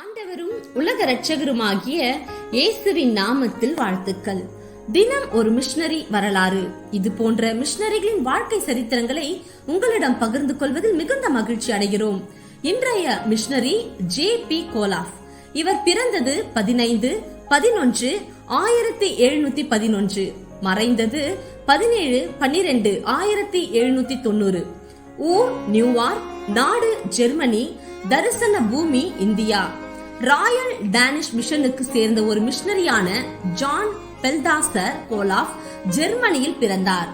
ஆண்டவரும் உலக ரட்சகருமாகிய இயேசுவின் நாமத்தில் வாழ்த்துக்கள். தினம் ஒரு மிஷனரி வரலாறு. இது போன்ற மிஷனரிகளின் வாழ்க்கை சரித்திரங்களை உங்களிடம் பகிர்ந்து கொள்வதில் மிகுந்த மகிழ்ச்சி அடைகிறோம். இன்றைய மிஷனரி ஜே பி கோலாஃப். இவர் பிறந்தது பதினைந்து பதினொன்று ஆயிரத்தி எழுநூத்தி பதினொன்று. மறைந்தது பதினேழு பன்னிரண்டு ஆயிரத்தி எழுநூத்தி தொண்ணூறு. ஊர் நியூயார்க் நாடு ஜெர்மனி தரிசன பூமி இந்தியா. ராயல் டேனிஷ் மிஷனுக்கு சேர்ந்த ஒரு மிஷனரியான ஜான் பெல்தாசர் கோலாஃப் ஜெர்மனியில் பிறந்தார்.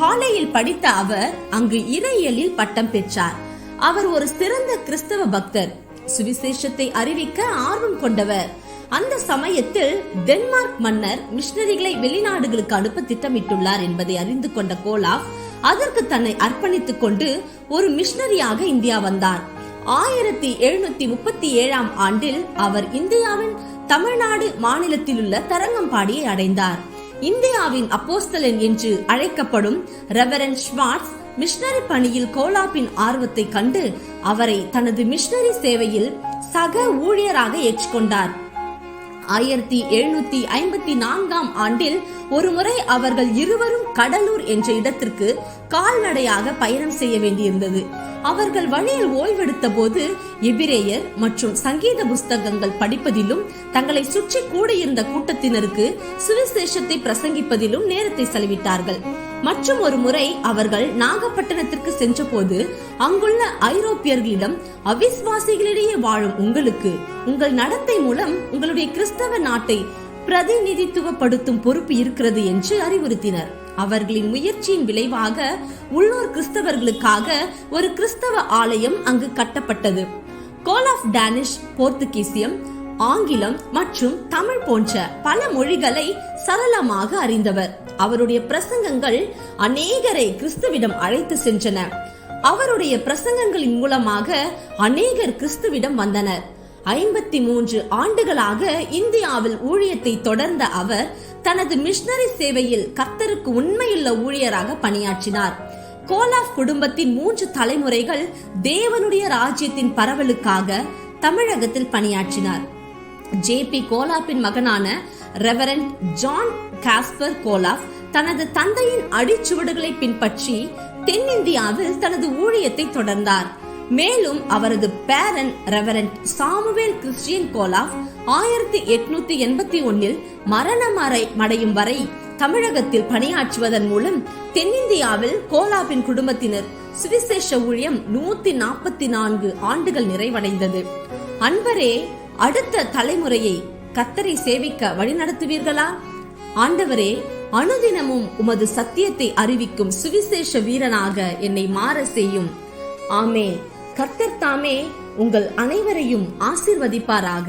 ஹாலேயில் படித்த அவர் அங்கு இறையியலில் பட்டம் பெற்றார். அவர் ஒரு சிறந்த கிறிஸ்தவ பக்தர். சுவிசேஷத்தை அறிவிக்க ஆர்வம் கொண்டவர். அந்த சமயத்தில் டென்மார்க் மன்னர் மிஷனரிகளை வெளிநாடுகளுக்கு அனுப்ப திட்டமிட்டுள்ளார் என்பதை அறிந்து கொண்ட கோலாப் அதற்கு தன்னை அர்ப்பணித்துக் கொண்டு ஒரு மிஷனரியாக இந்தியா வந்தார். ஆயிரத்தி எழுநூத்தி முப்பத்தி ஏழாம் ஆண்டில் அவர் இந்தியாவின் தமிழ்நாடு மாநிலத்தில் உள்ள தரங்கம்பாடியை அடைந்தார். இந்தியாவின் அப்போஸ்தலன் என்று அழைக்கப்படும் ரெவரன் ஸ்வார்ட்ஸ் மிஷனரி பணியில் கோலாப்பின் ஆர்வத்தை கண்டு அவரை தனது மிஷனரி சேவையில் சக ஊழியராக ஏற்றுக்கொண்டார். ஆயிரத்தி எழுநூத்தி ஐம்பத்தி நான்காம் ஆண்டில் ஒருமுறை அவர்கள் இருவரும் கடலூர் என்ற இடத்திற்கு கால்நடையாக பயணம் செய்ய வேண்டியிருந்தது. அவர்கள் வழியில் ஓய்வெடுத்த போது எபிரேயர் மற்றும் சங்கீத புஸ்தகங்கள் படிப்பதிலும் தங்களை சுற்றி கூடியிருந்த கூட்டத்தினருக்கு சுவிசேஷத்தை பிரசங்கிப்பதிலும் நேரத்தை செலவிட்டார்கள். மற்றும் ஒரு முறை அவர்கள் நாகப்பட்டினத்திற்கு சென்றபோது அங்குள்ள ஐரோப்பியர்களிடம் அவிஸ்வாசிகளிடையே வாழும் உங்களுக்கு உங்கள் நடத்தை மூலம் உங்களுடைய கிறிஸ்தவ நாட்டை பிரதிநிதித்துவப்படுத்தும் பொறுப்பு இருக்கிறது என்று அறிவுறுத்தினர். அவர்களின் முயற்சியின் விளைவாக உள்ளூர் கிறிஸ்தவர்களுக்காக ஒரு கிறிஸ்தவ ஆலயம் அங்கு கட்டப்பட்டது. கோல் ஆஃப் டேனிஷ் போர்த்துகீசியம் ஆங்கிலம் மற்றும் தமிழ் போன்ற பல மொழிகளை சரளமாக அறிந்தவர். அவருடைய பிரசங்கங்கள் அநேகரை கிறிஸ்துவிடம் அழைத்து சென்றன. அவருடைய பிரசங்கங்களின் மூலமாக அநேகர் கிறிஸ்துவிடம் வந்தனர். ஐம்பத்தி மூன்று ஆண்டுகளாக இந்தியாவில் ஊழியத்தை தொடர்ந்த அவர் தனது மிஷனரி சேவையில் கர்த்தருக்கு உண்மையுள்ள ஊழியராக பணியாற்றினார். கோலாஃப் குடும்பத்தின் மூன்று தலைமுறைகள் தேவனுடைய ராஜ்யத்தின் பரவலுக்காக தமிழகத்தில் பணியாற்றினார். ஜே பி கோலாப்பின் மகனான ரெவரண்ட் ஜான் காஸ்பர் கோலாப் தனது தந்தையின் அடிச்சுவடுகளை பின்பற்றி தென்னிந்தியாவில் தனது ஊழியத்தை தொடர்ந்தார். மேலும் அவரது பேரன் ரெவரண்ட் சாமுவேல் கிறிஸ்டியன் கோலாப் ஆயிரத்தி எட்நூத்தி எண்பத்தி ஒன்னில் மரணம் அடையும் வரை தமிழகத்தில் பணியாற்றுவதன் மூலம் தென்னிந்தியாவில் கோலாபின் குடும்பத்தினர் சுவிசேஷ ஊழியம் நூத்தி நாற்பத்தி நான்கு ஆண்டுகள் நிறைவடைந்தது. அன்பரே அடுத்த தலைமுறையை கத்தரை சேவிக்க வழிநடத்துவீர்களா? ஆண்டவரே அனுதினமும் உமது சத்தியத்தை அறிவிக்கும் சுவிசேஷ வீரனாக என்னை மாற செய்யும். ஆமே கர்த்தர் தாமே உங்கள் அனைவரையும் ஆசிர்வதிப்பாராக.